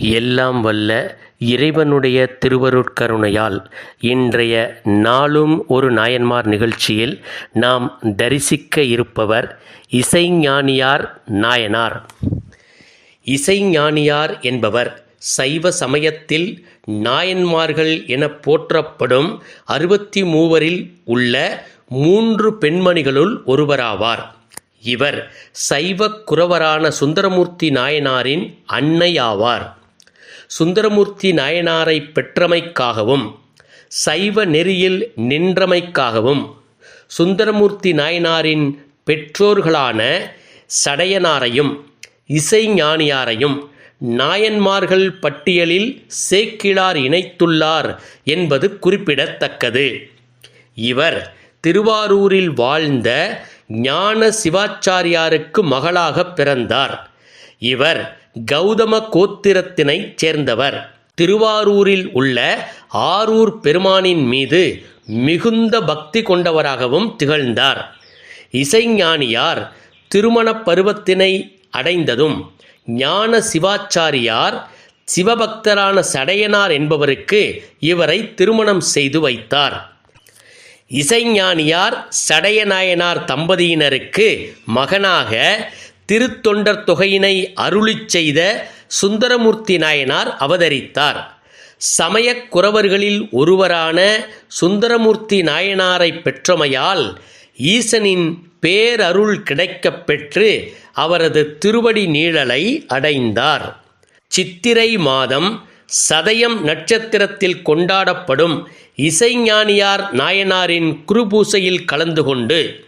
எல்லாம் வல்ல இறைவனுடைய திருவருட்கருணையால் இன்றைய நாளும் ஒரு நாயன்மார் நிகழ்ச்சியில் நாம் தரிசிக்க இருப்பவர் இசைஞானியார் நாயனார். இசைஞானியார் என்பவர் சைவ சமயத்தில் நாயன்மார்கள் என போற்றப்படும் அறுபத்தி மூவரில் உள்ள மூன்று பெண்மணிகளுள் ஒருவராவார். இவர் சைவ குரவரான சுந்தரமூர்த்தி நாயனாரின் அன்னை ஆவார் சுந்தரமூர்த்தி நாயனாரை பெற்றமைக்காகவும் சைவ நெறியில் நின்றமைக்காகவும் சுந்தரமூர்த்தி நாயனாரின் பெற்றோர்களான சடையனாரையும் இசைஞானியாரையும் நாயன்மார்கள் பட்டியலில் சேக்கிழார் இணைத்துள்ளார் என்பது குறிப்பிடத்தக்கது. இவர் திருவாரூரில் வாழ்ந்த ஞான சிவாச்சாரியாருக்கு மகளாக பிறந்தார். இவர் கௌதம கோத்திரத்தினைச் சேர்ந்தவர். திருவாரூரில் உள்ள ஆரூர் பெருமானின் மீது மிகுந்த பக்தி கொண்டவராகவும் திகழ்ந்தார். இசைஞானியார் திருமணப் பருவத்தினை அடைந்ததும் ஞான சிவாச்சாரியார் சிவபக்தரான சடையனார் என்பவருக்கு இவரை திருமணம் செய்து வைத்தார். இசைஞானியார் சடையநாயனார் தம்பதியினருக்கு மகனாக திருத்தொண்டர் தொகையினை அருளிச் செய்த சுந்தரமூர்த்தி நாயனார் அவதரித்தார். சமயக் குறவர்களில் ஒருவரான சுந்தரமூர்த்தி நாயனாரை பெற்றமையால் ஈசனின் பேரருள் கிடைக்கப் பெற்று அவரது திருவடி நீழலை அடைந்தார். சித்திரை மாதம் சதயம் நட்சத்திரத்தில் கொண்டாடப்படும் இசைஞானியார் நாயனாரின் குருபூசையில் கலந்து கொண்டு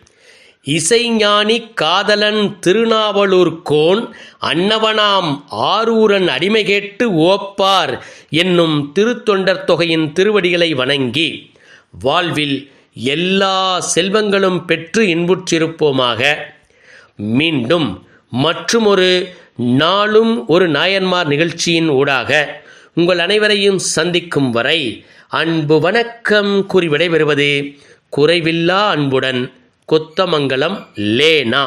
இசைஞானி காதலன் திருநாவலூர்கோன் அன்னவனாம் ஆரூரன் அடிமை கேட்டு ஓப்பார் என்னும் திருத்தொண்டர் தொகையின் திருவடிகளை வணங்கி வாழ்வில் எல்லா செல்வங்களும் பெற்று இன்புற்றிருப்போமாக. மீண்டும் மற்றுமொரு நாளும் ஒரு நாயன்மார் நிகழ்ச்சியின் ஊடாக உங்கள் அனைவரையும் சந்திக்கும் வரை அன்பு வணக்கம் கூறி விடைபெறுவது குறைவில்லா அன்புடன் கொத்தமங்கலம் லேனா.